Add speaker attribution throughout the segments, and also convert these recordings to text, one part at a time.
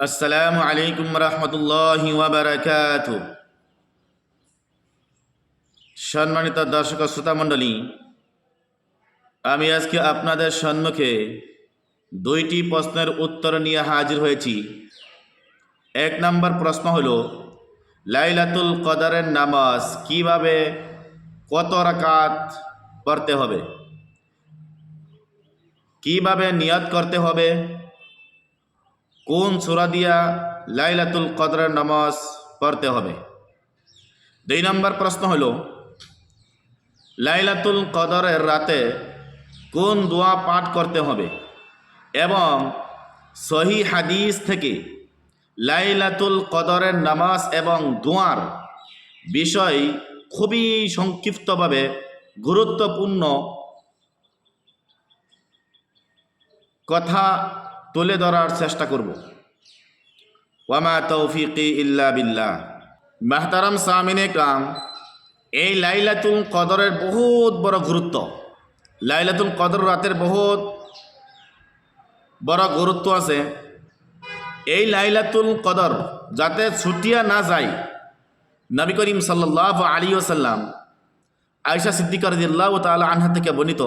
Speaker 1: আসসালামু আলাইকুম রহমতুল্লাহি ওয়াবারাকাত সম্মানিত দর্শক ও শ্রোতা মণ্ডলী, আমি আজকে আপনাদের সম্মুখে দুইটি প্রশ্নের উত্তর নিয়ে হাজির হয়েছি। এক নম্বর প্রশ্ন হল, লাইলাতুল কদরের নামাজ কীভাবে কত রাকাত পড়তে হবে? কীভাবে নিয়ত করতে হবে? কোন সুরা দিয়া লাইলাতুল কদরের নামাজ পড়তে হবে? দুই নম্বর প্রশ্ন হল, লাইলাতুল কদরের রাতে কোন দোয়া পাঠ করতে হবে? এবং সহি হাদিস থেকে লাইলাতুল কদরের নামাজ এবং দোয়ার বিষয় খুবই সংক্ষিপ্তভাবে গুরুত্বপূর্ণ কথা তুলে ধরার চেষ্টা করব। ওয়ামা তৌফিকি ইল্লা বিল্লাহ। মাহতারাম সামিনে কাম, এই লাইলাতুল কদরের বহুত বড় গুরুত্ব। লাইলাতুল কদর রাতের বহুত বড় গুরুত্ব আছে। এই লাইলাতুল কদর যাতে ছুটিয়া না যায়, নবী করিম সাল্লাহ আলী ওসাল্লাম আয়সা সিদ্দিকার দিল্লাহ তালা আনহা থেকে বর্ণিত।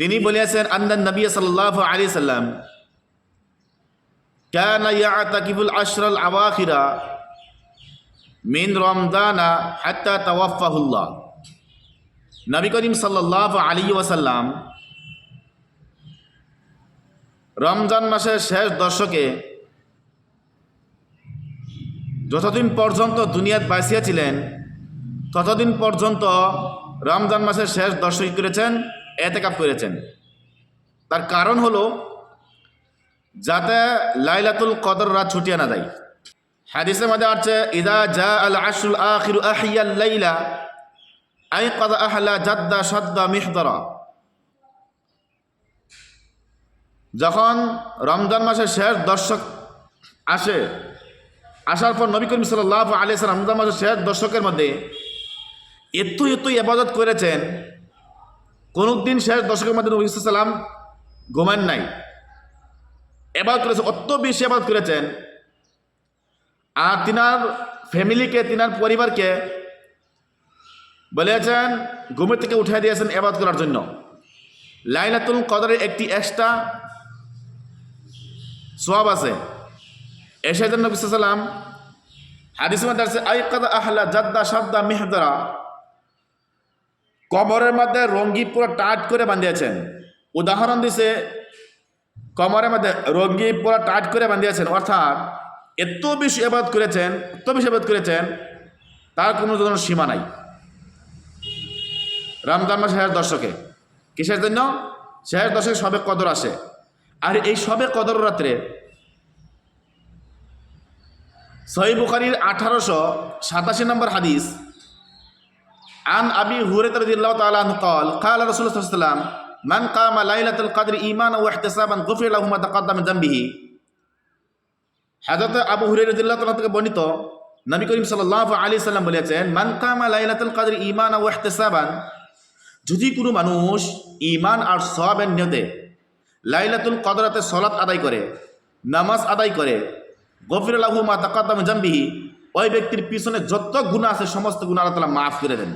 Speaker 1: তিনি বলেছেন আন্দান নবী সাল্লাহ আলী সাল্লাম كان يعتكف العشر الأواخر من رمضان حتى توفاه الله নবী করিম সাল্লাহ আলী ওয়াসাল্লাম রমজান মাসের শেষ দশকে যতদিন পর্যন্ত দুনিয়াত বাঁচিয়া ছিলেন ততদিন পর্যন্ত রমজান মাসের শেষ দশক করেছেন এতেকাপ করেছেন। তার কারণ হলো, যাতে লাইলাতুল কদর রাত ছুটিয়ে না যায়। হাদিসের মধ্যে আছে, ইদা জা আল আশুল আখির আহিয়াল লাইলা, আই কদ আহলা জাদ্দা সাদ্দা মিহদরা। যখন রমজান মাসের শেষ দর্শক আসে, আসার পর নবী করিম সাল্লাহ আলি রমজান মাসের শেষ দর্শকের মধ্যে এত এত ইবাদত করেছেন কোনো দিন শেষ দশকের মধ্যে নবী সাল্লাম ঘুমান নাই। এবাদ করেছেন অত বেশি এবাদ করেছেন। আর তিনার ফ্যামিলিকে, তিনার পরিবারকে বলেছেন, ঘুমের থেকে উঠাই দিয়েছেন এবাদ করার জন্য। লাইলাতুল কদরের একটি এক্সট্রা সোয়াব আছে। এসে জন্য বিসাল্লাম হাদিস মধ্যে আছে আই কাদা আহলা জাদ্দা সাদ্দা মেহদরা। কমরের মধ্যে রঙ্গি পুরো টাইট করে বাঁধিয়েছেন উদাহরণ দিছে কমরের মধ্যে রঙ্গি পুরো টাইট করে বাঁধিয়েছেন অর্থাৎ এত বেশি এবাদ করেছেন, এত বেশি এবাদ করেছেন, তার কোনো ধরনের সীমা নাই। রমজান মাস শেষ দর্শকে কিসের জন্য? শেষ দশকে সবে কদর আসে। আর এই সবে কদর রাত্রে সহি বুখারির আঠারোশো সাতাশি নম্বর হাদিস عن أبي هريرة رضي الله تعالى عنه قال قال رسول الله صلى الله عليه وسلم من قام ليلة القدر إيمانا واحتسابا غفر له ما تقدم من ذنبه হাজরত আবু হুরাই রাদিয়াল্লাহু তাআলা থেকে বর্ণিত নবী করিম সাল্লাল্লাহু আলাইহি সাল্লাম বলেছেন মান কামা লাইলাতুল কদর ঈমানা ওয়া ইহতিসাবান যদি কোনো মানুষ ঈমান আর সওয়াবের নিয়তে লাইলাতুল কদরাতে সালাত আদায় করে নামাজ আদায় করে গফির লাহু মা তাকাদ্দাম জামবিহি ওই ব্যক্তির পিছনে যত গুণা আছে, সমস্ত গুণা আল্লাহ তালা মাফ করে দেন।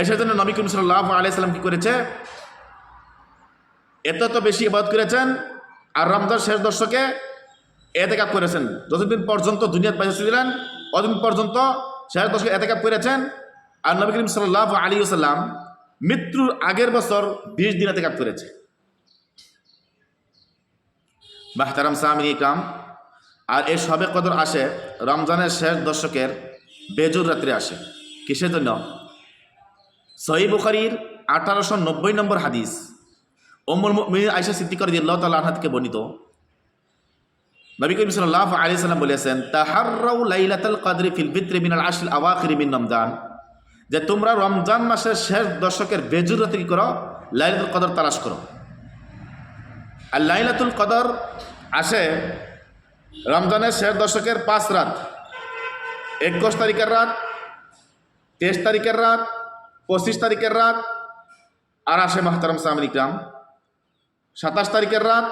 Speaker 1: এসের জন্য নবী করিম সাল্লাহ আলাইসাল্লাম কি করেছে? এত তো বেশি ইবাদ করেছেন, আর রমজান শেষ দর্শকে এতেকাপ করেছেন। যতদিন পর্যন্ত দুনিয়াত বাইরে ছিলেন অতদিন পর্যন্ত শেষ দশকে এতেকাপ করেছেন, আর নবী করিম সাল্লাহ আলী সাল্লাম মৃত্যুর আগের বছর বিশ দিন এতে কাপ করেছে বাহতারাম সামিন ইকরাম আর এই সবে কদর আসে, রমজানের শেষ দশকের বেজুর রাত্রে আসে। কিসের জন্য? সহি বুখারির আঠারোশো নব্বই নম্বর হাদিস। ওমর মির আয়সা সিদ্দিকর দিল্লাহ তাল্লাহ থেকে বর্ণিত। নবী করিম সাল্লাহ আলী সাল্লাম বলেছেন, তাহার্রাউ লাইলাতাল কাদরি ফিল বিত্রে মিনাল আশিল আওয়াখিরি মিন রমজান। যে তোমরা রমজান মাসের শেষ দশকের বেজুর রাতে কি করো? লাইলাতুল কদর তালাশ করো। আর লাইলাতুল কদর আসে রমজানের শেষ দশকের পাঁচ রাত, একুশ তারিখের রাত, তেইশ তারিখের রাত, পঁচিশ তারিখের রাত, আর আসে মাহতারাম সামিন ইকরাম সাতাশ তারিখের রাত,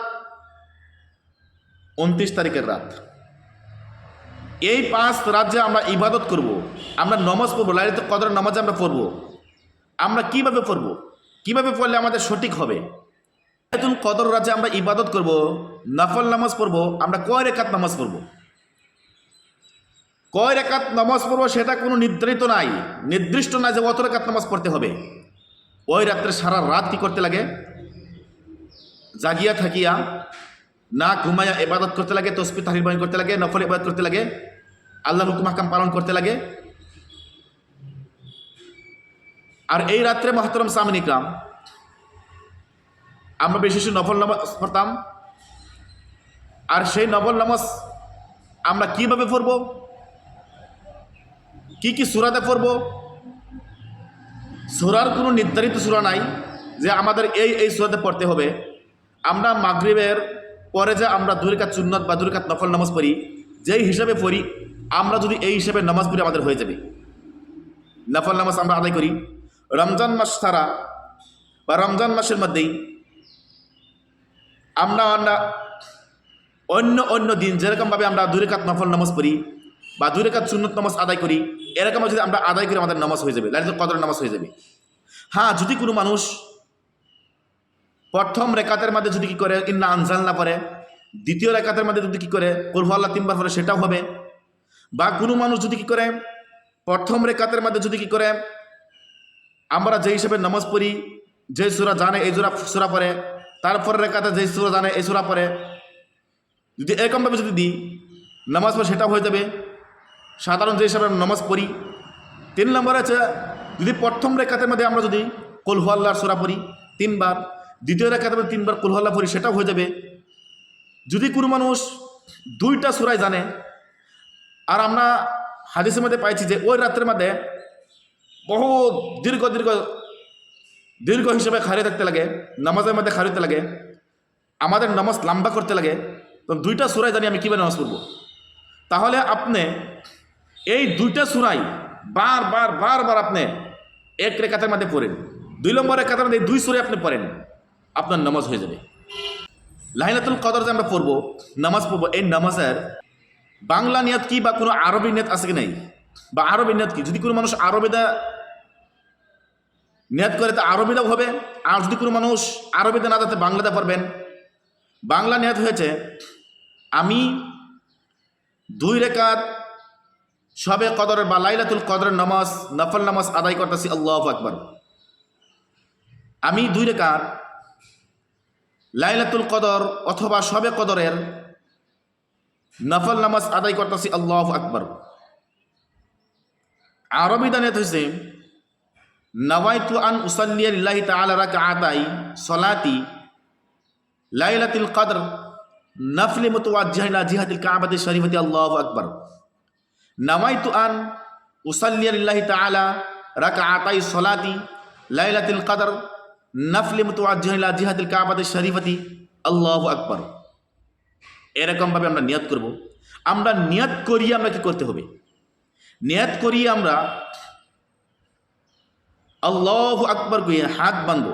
Speaker 1: উনত্রিশ তারিখের রাত এই পাঁচ রাত যে আমরা ইবাদত করব। আমরা নমাজ পড়ব, লাইলাতুল কদর নামাজ আমরা পড়ব, আমরা কীভাবে পড়ব, কীভাবে পড়লে আমাদের সঠিক হবে কদর রাজ্যে আমরা ইবাদত করব নফল নামাজ পড়ব, আমরা কয় রেখাত নামাজ পড়ব? কয় রেখাত নামাজ পড়ব সেটা কোনো নির্ধারিত নাই। নির্দিষ্ট নাই যে অত রেখাত নামাজ পড়তে হবে। ওই রাত্রে সারা রাত কি করতে লাগে? জাগিয়া থাকিয়া, না ঘুমাইয়া এবাদত করতে লাগে তসপি তাহির বাহিনী করতে লাগে, নফল ইবাদত করতে লাগে আল্লাহ হুকুম হাকাম পালন করতে লাগে। আর এই রাত্রে মহতরম সামিন ইকরাম, আমরা বিশেষ নফল নামাজ পড়তাম। আর সেই নফল নামাজ আমরা কীভাবে পড়ব? কি কি সুরাতে পড়ব? সুরার কোনো নির্ধারিত সুরা নাই যে আমাদের এই এই সুরাতে পড়তে হবে। আমরা মাগরিবের পরে যে আমরা দুরিকাত চুন্নত বা দুরিকাত নফল নামাজ পড়ি, যেই হিসাবে পড়ি, আমরা যদি এই হিসাবে নামাজ পড়ি, আমাদের হয়ে যাবে। নফল নামাজ আমরা আদায় করি। রমজান মাস ছাড়া বা রমজান মাসের মধ্যেই আমরা আমরা অন্য অন্য দিন যেরকমভাবে আমরা দুরেকাত নফল নামাজ পড়ি বা দুরেকাত সুন্নত নামাজ আদায় করি এরকম যদি আমরা আদায় করি, আমাদের নামাজ হয়ে যাবে, লাইলাতুল কদর নামাজ হয়ে যাবে। হ্যাঁ যদি কোনো মানুষ প্রথম রেখাতের মধ্যে যদি কি করে, ইন্না আনজাল না পড়ে, দ্বিতীয় রেখাতের মধ্যে যদি কি করে কুলফাল্লাহ তিনবার পরে সেটাও হবে। বা কোনো মানুষ যদি কি করে, প্রথম রেখাতের মধ্যে যদি কি করে, আমরা যে হিসেবে নামাজ পড়ি যে সুরা জানে, এই জোড়া সুরা পড়ে তারপর রেখাতে যে সুরা জানে, এই সুরা পড়ে যদি এরকমভাবে যদি দিই, নামাজ পড়ে সেটাও হয়ে যাবে। সাধারণ যে হিসাবে নামাজ পড়ি। তিন নম্বর আছে যদি প্রথম রেখাতের মধ্যে আমরা যদি কলহুয়াল্লার সুরা পড়ি, তিনবার। দ্বিতীয় রেখাতে মধ্যে তিনবার কলহুয়াল্লা পড়ি, সেটাও হয়ে যাবে। যদি কোনো মানুষ দুইটা সুরাই জানে, আর আমরা হাদিসের মধ্যে পাইছি যে ওই রাত্রের মধ্যে বহু দীর্ঘ দীর্ঘ দীর্ঘ হিসেবে খাড়িয়ে থাকতে লাগে, নামাজের মধ্যে খাড়িতে লাগে, আমাদের নামাজ লম্বা করতে লাগে তো দুইটা সুরাই জানি আমি কীভাবে নামাজ পড়ব। তাহলে আপনি এই দুইটা সুরাই বার বার বার বার আপনি এক রেখাতের মধ্যে পড়েন। দুই নম্বর রেখাতের মধ্যে দুই সুরে আপনি পড়েন, আপনার নামাজ হয়ে যাবে। লাহিনাতুল কদর যে আমরা পড়ব, নামাজ পড়ব, এই নামাজের বাংলা নিয়ত কি বা কোনো আরবি নিয়ত আছে কি নাই? বা আরবি নিয়ত কি? যদি কোনো মানুষ আরবিদা নিয়ত করে, তা আরবিদাও হবে। আর যদি কোনো মানুষ আরবিদা না যাতে বাংলাতে পারবেন বাংলা নিয়ত হয়েছে, আমি দুই রেখাত সবে কদরের বা লাইলাতুল কদরের নামাজ, নফল নামাজ আদায় করতেছি, আল্লাহ আকবর। আমি দুই রেখাত লাইলাতুল কদর অথবা সবে কদরের নফল নামাজ আদায় করতেছি, আল্লাহ আকবর। আরবি দানিয়াত হয়েছে, নওয়াইতু আন উসাল্লিয়া লিল্লাহি তাআলা রাকআতাই সলাতি লাইলাতুল কদর নফল মুতওয়াজ্জিহ ইলা জিহাতিল কাবাতি শরীফতি আল্লাহু আকবার। নওয়াইতু আন উসাল্লিয়া লিল্লাহি তাআলা রাকআতাই সলাতি লাইলাতুল কদর নফল মুতওয়াজ্জিহ ইলা জিহাতিল কাবাতি শরীফতি আল্লাহু আকবার। এরকমভাবে আমরা নিয়ত করব। আমরা নিয়ত করিয়ে আমরা কি করতে হবে? নিয়ত করিয়ে আমরা আল্লাহ আকবর করিয়ে হাত বাঁধব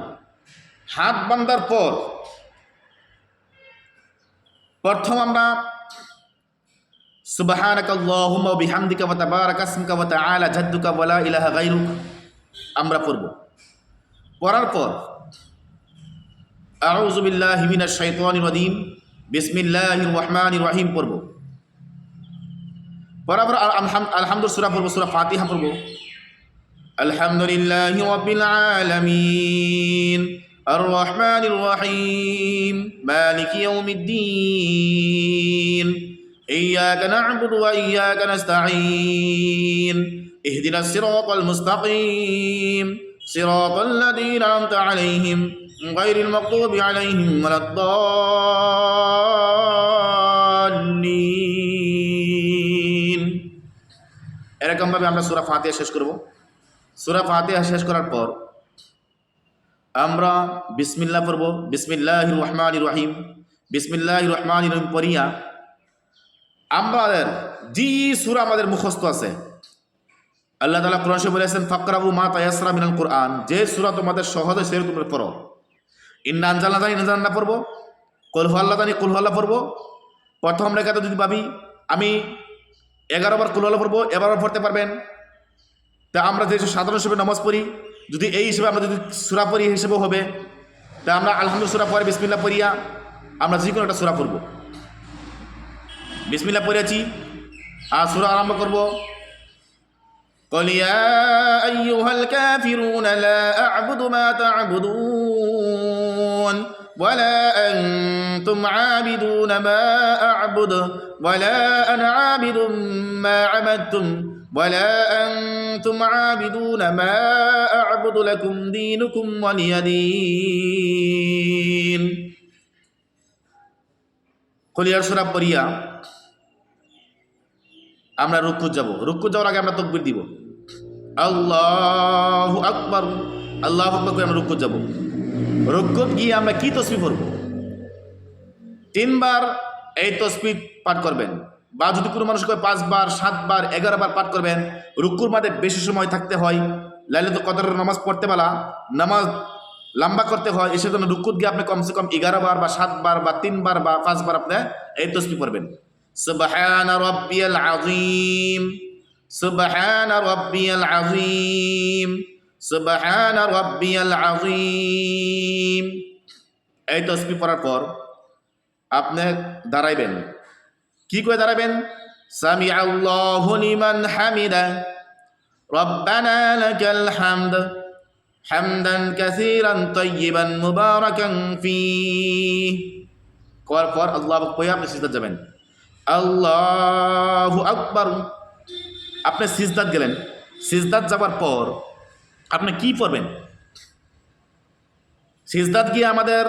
Speaker 1: হাত বান্ধার পর প্রথম আমরা সুবহানাক আল্লাহুম্মা বিহামদিকা ওয়া তাবারাকা ইসমুকা ওয়া তাআলা জাদ্দুকা ওয়া লা ইলাহা গায়রুক। আমরা পড়ব। পড়ার পর, আউযু বিল্লাহি মিনাশ শাইতানির রাজিম, বিসমিল্লাহির রহমানির রহিম পড়ব। পড়ার পর আলহামদুলিল্লাহ সূরা পড়ব, সূরা ফাতিহা পড়ব। আলহামদুলিল্লাহি রাব্বিল আলামিন। الرحمن الرحيم مالك يوم الدين إياك نعبد وإياك نستعين اهدنا الصراط المستقيم صراط الذين أنعمت عليهم غير المغضوب عليهم ولا الضالين এরকমভাবে আমরা সুরা ফাতিহা শেষ করব সুরা ফাতিহা শেষ করার পর আমরা বিসমিল্লাহ পড়ব। বিসমিল্লাহ রহমান রহিম। বিসমিল্লাহ রহমান রহিম পড়িয়া আমাদের জি সুরা আমাদের মুখস্থ আছে। আল্লাহ তালা কোরআন শরীফ বলেছেন, ফাকরাবু মা তায়াসরা মিনাল কোরআন। যে সুরা তোমাদের সহজে সে তোমরা পড়ো। ইন্না আনজাল্লা জানি ইনজাল্লা পড়ব। কলহু আল্লাহ জানি কলহু আল্লাহ পড়ব। প্রথম রেখাতে যদি ভাবি, আমি এগারো বার কুলালো পড়ব বার পড়তে পারবেন। তা আমরা যে সাধারণ হিসেবে নামাজ পড়ি যদি এই হিসেবে আমরা যদি সুরা পড়ি এই হিসেবেও হবে তা আমরা আলহামদুল সুরা পরে বিসমিল্লা পড়িয়া আমরা যে কোনো একটা সুরা পড়ব বিসমিল্লা পড়েছি আর সুরা আরম্ভ করব قل يا أيها الكافرون لا أعبد ما تعبدون ولا أنتم عابدون ما أعبد ولا أنا عابد ما عبدتم ولا أنتم عابدون ما أعبد لكم دينكم ولي دين قل يا رسول পড়িয়া আমরা রুকু যাব রুকু যাওয়ার আগে আমরা তকবির দিব আল্লাহ আকবর আল্লাহ আকবর করে আমরা রুকু যাব রুকুত গিয়ে আমরা কি তসবি পড়ব? তিনবার এই তসবি পাঠ করবেন। বা যদি কোনো মানুষ করে পাঁচবার, সাতবার এগারো বার পাঠ করবেন, রুকুর মাঝে বেশি সময় থাকতে হয়। লাইলে তো কত নামাজ পড়তে পারা নামাজ লম্বা করতে হয়, এসে জন্য রুকুত গিয়ে আপনি কমসে কম এগারো বার বা সাতবার বা তিনবার বা পাঁচবার আপনি এই তসবি পড়বেন। সুবহান রব্বিয়াল আযীম, সুবহান রব্বিয়াল আযীম। সুবহান রব্বিয়াল আযীম। এই তসবি পড়ার পর আপনি দাঁড়াইবেন। কি করে দাঁড়াবেন সামি আল্লাহু লিমান হামিদা। রব্বানা লাকাল হামদ। হামদান কাসীরান তাইয়িবান মুবারাকান ফীহ। করার পর আল্লাহ কই আপনি সিজদাত যাবেন। আল্লাহু আকবার। আপনি সিজদাত গেলেন। সিজদাত যাবার পর আপনি কি পড়বেন? সিজদাত গিয়ে আমাদের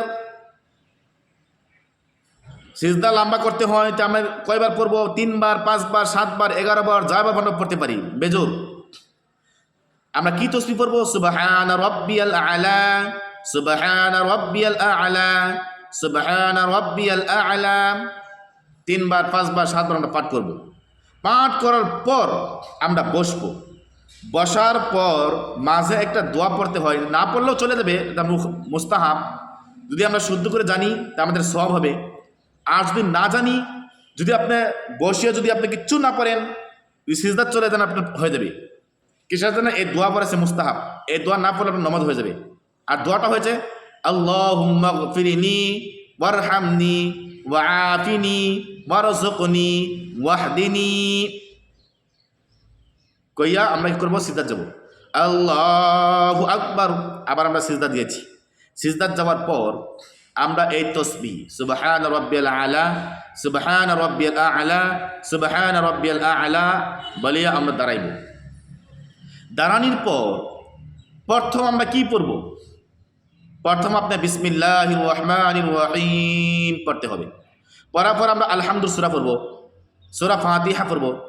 Speaker 1: সিজদা লম্বা করতে হয়, তো আমরা কয়বার পড়ব? তিনবার, পাঁচবার, সাতবার এগারো বার যাবার আমরা পড়তে পারি। বেজোর। আমরা কি তসবি পড়ব? সুবহান রব্বিয়াল আলা, সুবহান রব্বিয়াল আলা, সুবহান রব্বিয়াল আলা। তিনবার, পাঁচবার, সাতবার আমরা পাঠ করব। পাঠ করার পর আমরা বসবো। বসার পর মাঝে একটা দোয়া পড়তে হয়। না পড়লেও চলে যাবে, এটা মুস্তাহাব। যদি আমরা শুদ্ধ করে জানি, তা আমাদের সব হবে। আর যদি না জানি, যদি আপনি বসিয়ে যদি আপনি কিচ্ছু না পড়েন ওই সিজদার চলে যান, আপনার হয়ে যাবে। কিসের জন্য? এই দোয়া পড়েছে মুস্তাহাব। এই দোয়া না পড়লে আপনার নমাজ হয়ে যাবে। আর দোয়াটা হয়েছে আল্লাহ ওয়াহদিনি কইয়া আমরা কি করব? সিজদাত যাব। আল্লাহ আকবার। আবার আমরা সিজদা দিয়েছি। সিজদাত যাওয়ার পর আমরা এই তসবি, সুবহান রব্বিয়াল আলা, সুবহান রব্বিয়াল আলা, সুবহান রব্বিয়াল আলা বলিয়া আমরা দাঁড়াইব। দাঁড়ানির পর প্রথম আমরা কি পড়ব? প্রথম আপনার বিসমিল্লাহ রহমান রহিম পড়তে হবে। পড়ার পর আমরা আলহামদুল সুরা পড়ব। সুরা ফাতিহা পড়ব।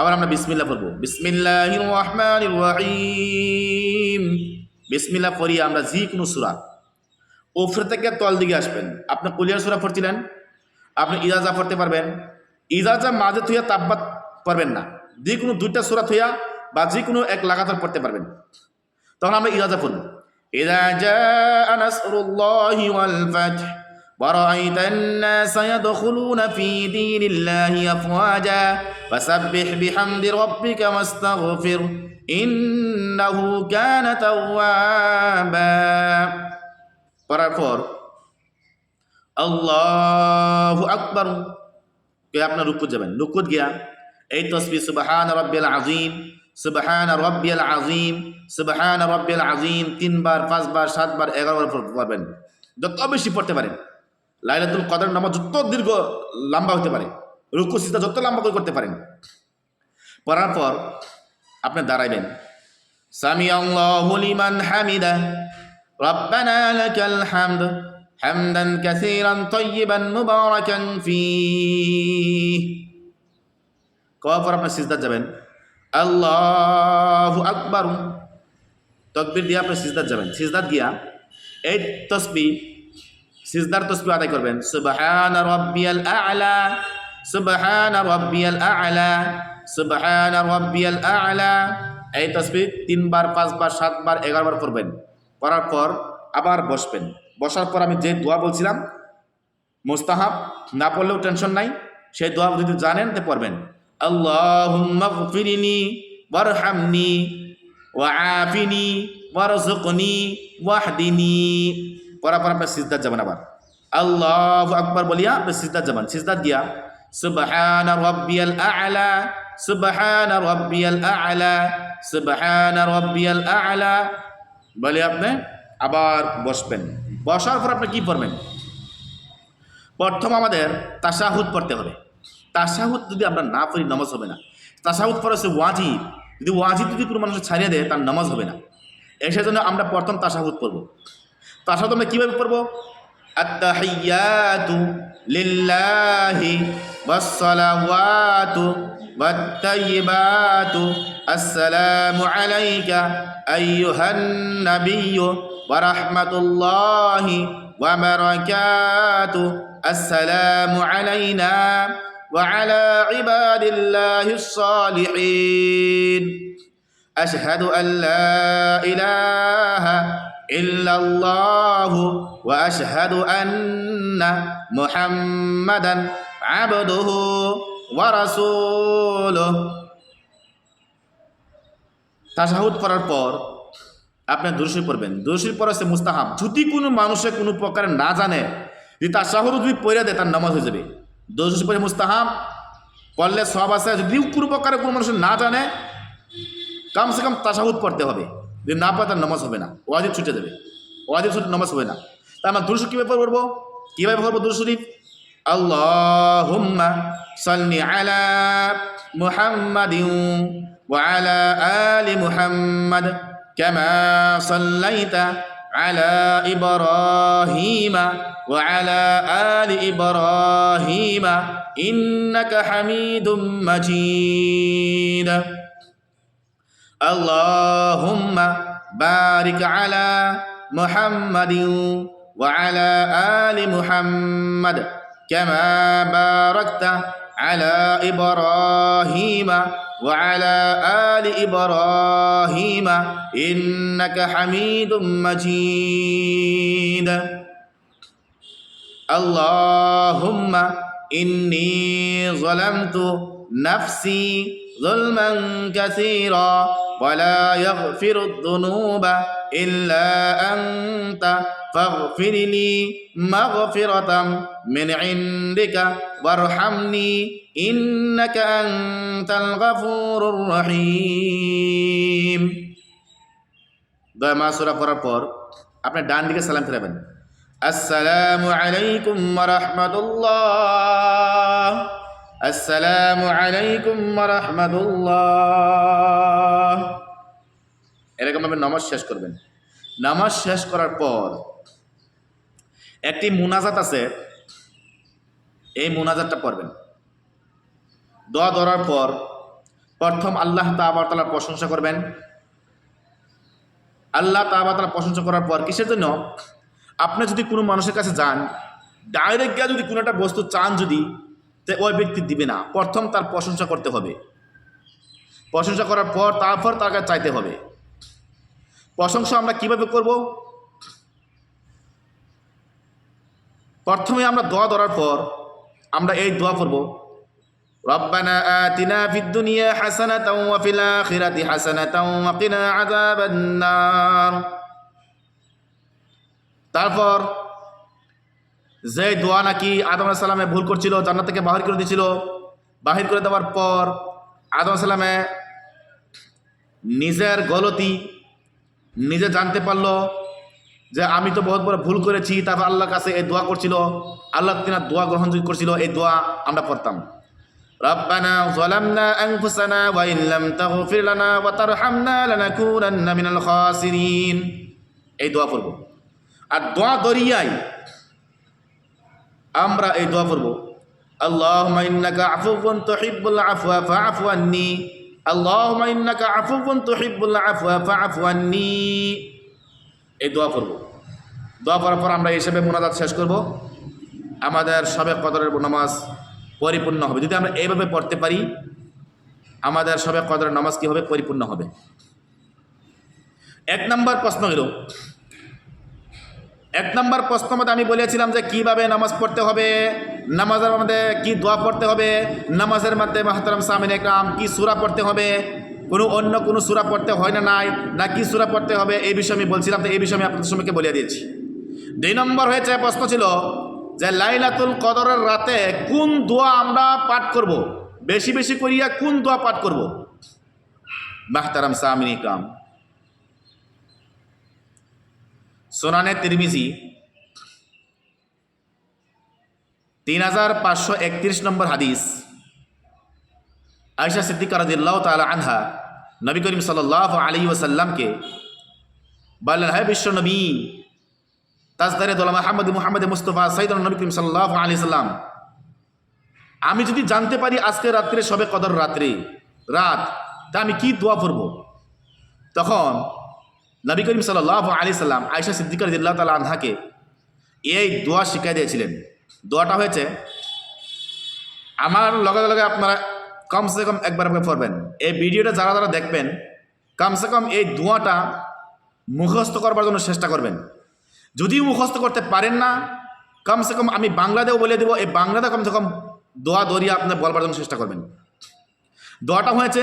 Speaker 1: আবার আমরা বিসমিল্লা পড়ব। বিসমিল্লাহ রহমান বিসমিল্লা পড়ি আমরা যে কোনো সুরা ওফর থেকে তল দিকে আসবেন। আপনি কুলিয়ার সুরা পড়ছিলেন, আপনি ইজাজা পড়তে পারবেন। ইজাজা মাঝে থুইয়া তাব্বাত পারবেন না। যে কোনো দুইটা সুরা থুইয়া বা যে কোনো এক লাগাতার পড়তে পারবেন। তখন আমরা ইজাজা পড়ব। ইজাজা ورأيت الناس يدخلون في دين الله أفواجا فسبح بحمد ربك واستغفر إنه كان توابا পড়ার পর আল্লাহ আকবর কে আপনার রুকুত যাবেন রুকুত গিয়া এই তসবি সুবাহান রব্বিল আজিম সুবাহান রব্বিল আজিম সুবাহান রব্বিল আজিম তিনবার পাঁচবার সাতবার এগারোবার পড়বেন যত বেশি পড়তে পারেন লাইলাতুল কদর নামাজ যত দীর্ঘ, লম্বা হতে পারে, রুকু সিজা যত লম্বা করে করতে পারেন। পড়ার পর আপনি দাঁড়াইবেন। সামি আল্লাহু লিমান হামিদা, রব্বানা লাকাল হামদ, হামদান কাসীরান তাইয়িবান মুবারাকান ফি কওয়ার পর আপনি সিজদা যাবেন। আল্লাহু আকবার। তকবীর দিয়ে আপনি সিজদা যাবেন। সিজদা দিয়া এই তসবিহ সিজদার তসবি আদায় করবেন। সুবহান রাব্বিয়াল আ'লা, সুবহান রাব্বিয়াল আ'লা, সুবহান রাব্বিয়াল আ'লা। এই তসবি তিনবার, পাঁচবার, সাতবার, এগারোবার করবেন। করার পর আবার বসবেন। বসার পর আমি যে দোয়া বলছিলাম, মুস্তাহাব, না পড়লেও টেনশন নাই। সেই দোয়া যদি জানেন, তো পড়বেন। আল্লাহুম্মা গফিরনি, ওয়ারহামনি ওয়াআফিনি ওয়ারযুকনি, ওয়াহদিনি। পড়ার পর আপনি সিজদার যাবেন আবার। আল্লাহু আকবার বলিয়া আপনি সিজদার যাবেন সিজদার দিয়া, সুবহান রাব্বিয়াল আ'লা, সুবহান রাব্বিয়াল আ'লা, সুবহান রাব্বিয়াল আ'লা। বলে আপনি আবার বসবেন। বসার পর আপনি কি পড়বেন? প্রথম আমাদের তাসাহুদ পড়তে হবে। তাসাহুদ যদি আমরা না পড়ি, নামাজ হবে না। তাসাহুদ পড়া হচ্ছে ওয়াজিব। যদি ওয়াজিব যদি কোনো মানুষ ছাড়িয়ে দেয়, তার নামাজ হবে না। এই সেজন্য আমরা প্রথম তাসাহুদ পড়ব। তাসাহুদ আমরা কীভাবে পড়বো আত্তাহিয়াতু লিল্লাহি ওয়াসসালাওয়াতু ওয়াত্তাইয়িবাতু আসসালামু আলাইকা আইয়ুহান নাবিয়্যু ওয়া রাহমাতুল্লাহি ওয়া বারাকাতুহু السلام علينا وعلى عباد الله الصالحين أشهد أن لا إله إلا الله وأشهد أن محمدا عبده ورسوله তাশাহুদ করার পর আপনি দুরুশরীফ পড়বেন দুরুশরীফ পড়া হচ্ছে মুস্তাহাব যদি কোনো মানুষে কোনো প্রকারে না জানে যদি তার শাহরু যদি পড়ে দেয় তার নামাজ হয়ে যাবে দোষ পরে মুস্তাহাম পড়লে সব আছে যদি কোনো প্রকারে কোনো মানুষ না জানে কমসে কম তাসাহুদ পড়তে হবে যদি না পড়ে তার নামাজ হবে না ওয়াজিব ছুটে দেবে ওয়াজিব ছুটে নামাজ হবে না তা আমরা দুরুশ কীভাবে পড়বো কীভাবে পড়বো দুরুশ শরীফ আল্লাহুম্মা সাল্লি আলা মুহাম্মাদিন ওয়া আলা আলি মুহাম্মাদ কামা সাল্লাইতা على إبراهيم وعلى آل إبراهيم إنك حميد مجيد اللهم بارك على محمد وعلى آل محمد كما باركت على إبراهيم وعلى آل إبراهيم إنك حميد مجيد اللهم إني ظلمت نفسي ظلما كثيرا ولا يغفر الذنوب إلا أنت فاغفر لي مغفرة من عندك وارحمني إنك أنت الغفور الرحيم দয়া মা সুরা পড়ার পর আপনি ডান দিকে সালাম ফেরাবেন আসসালামু আলাইকুম রহমতুল্লাহ আসসালামু আলাইকুম রহমতুল্লাহ। এরকম আপনি নামাজ শেষ করবেন। নামাজ শেষ করার পর একটি মুনাজাত আছে, এই মুনাজাতটা পড়বেন। দোয়া ধরার পর প্রথম আল্লাহ তালার প্রশংসা করবেন। আল্লাহ তালা প্রশংসা করার পর কিসের জন্য? আপনি যদি কোনো মানুষের কাছে যান ডাইরেক্ট গিয়ে যদি কোনো একটা বস্তু চান যদি ওই ব্যক্তি দিবে না। প্রথম তার প্রশংসা করতে হবে। প্রশংসা করার পর, তারপর তার কাছে চাইতে হবে। প্রশংসা আমরা কীভাবে করব? প্রথমে আমরা দোয়া ধরার পর আমরা এই দোয়া করব। তারপর যে দোয়া নাকি আদম সালামে ভুল করছিল জান্নাত থেকে বাহির করে দিয়েছিল বাহির করে দেওয়ার পর আদম সালামে নিজের গলতি নিজে জানতে পারলো যে আমি তো বহুত বড় ভুল করেছি তারপর আল্লাহর কাছে এই দোয়া করছিল আল্লাহ তিনার দোয়া গ্রহণ করছিল এই দোয়া আমরা পড়তাম ربنا ظلمنا أنفسنا وإن لم تغفر لنا وترحمنا لنكونن من الخاسرين এই দোয়া পড়ব আর দোয়া দরিয়াই আমরা এই দোয়া করব আল্লাহ মাইন্নাকা আফুবন তহিবুল আফওয়া ফা আফওয়ান্নি আল্লাহ মাইন্নাকা আফুবন তহিবুল আফওয়া ফা আফওয়ান্নি এই দোয়া করব দোয়া করার পর আমরা হিসেবে মোনাজাত শেষ করব। আমাদের সবে কদরের নামাজ পরিপূর্ণ হবে। যদি আমরা এইভাবে পড়তে পারি, আমাদের সবে কদরের নামাজ কী হবে? পরিপূর্ণ হবে। এক নম্বর প্রশ্ন হলো এক নম্বর প্রশ্ন মধ্যে আমি বলেছিলাম যে কীভাবে নামাজ পড়তে হবে, নামাজের মধ্যে কি দোয়া পড়তে হবে, নামাজের মধ্যে মাহতারাম সামিন একরাম কি সুরা পড়তে হবে, কোনো অন্য কোনো সুরা পড়তে হয় না নাই, না কি সুরা পড়তে হবে, এই বিষয়ে আমি বলছিলাম, তো এই বিষয়ে আমি আপনাদের সময়কে বলে দিয়েছি। দুই নম্বর হয়েছে প্রশ্ন ছিল যে লাইলাতুল কদরের রাতে কোন দোয়া আমরা পাঠ করব? বেশি বেশি করিয়া কোন দোয়া পাঠ করব? মাহতারাম সামিন ইকরাম সোনানে তিরমিজি, তিন হাজার পাঁচশো একত্রিশ নম্বর হাদিস। আয়সা সিদ্দিক রাজিল্লাহ তালা আনহা, নবী করিম সাল আলী ওসাল্লামকে বললেন হ্যাঁ বিশ্ব নবী, তাজদারে দোলা মাহমদ মুহাম্মদ মুস্তফা সৈদ নবী করিম সাল্লাহ আলী সাল্লাম আমি যদি জানতে পারি আজকে রাত্রে সবে কদর রাত্রে, রাত, তা আমি কি দোয়া করব তখন নবী করিম সাল্লাহ আলী সাল্লাম আয়সা সিদ্দিক রাজিল্লাহ তালা আনহাকে এই দোয়া শিখাই দিয়েছিলেন। দোয়াটা হয়েছে, আমার লগে লগে আপনারা কমসে কম একবার একবার পড়বেন। এই ভিডিওটা যারা যারা দেখবেন কমসে কম এই দোয়াটা মুখস্থ করবার জন্য চেষ্টা করবেন। যদি মুখস্থ করতে পারেন না কমসে কম আমি বাংলাতেও বলে দেবো, এই বাংলাতে কমসে কম দোয়া দরিয়া আপনি বলবার জন্য চেষ্টা করবেন। দোয়াটা হয়েছে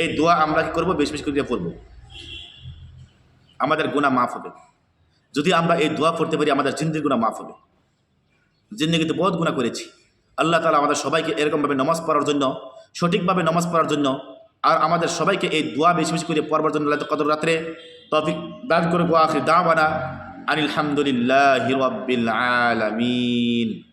Speaker 1: এই দোয়া আমরা কি করব? বেশি বেশি করে পড়ব। আমাদের গুণা মাফ হবে। যদি আমরা এই দোয়া পড়তে পারি, আমাদের জিন্দির গুণা মাফ হবে। জিন্দিগিতে বহুত গুণা করেছি। আল্লাহ তালা আমাদের সবাইকে এরকমভাবে নমাজ পড়ার জন্য, সঠিকভাবে নমাজ পড়ার জন্য, আর আমাদের সবাইকে এই দোয়া বেশি বেশি করে পড়বার জন্য আল্লাহ কত রাত্রে তফিক দান করে আখির দাওয়ানা আনিল হামদুলিল্লাহ আলামিন।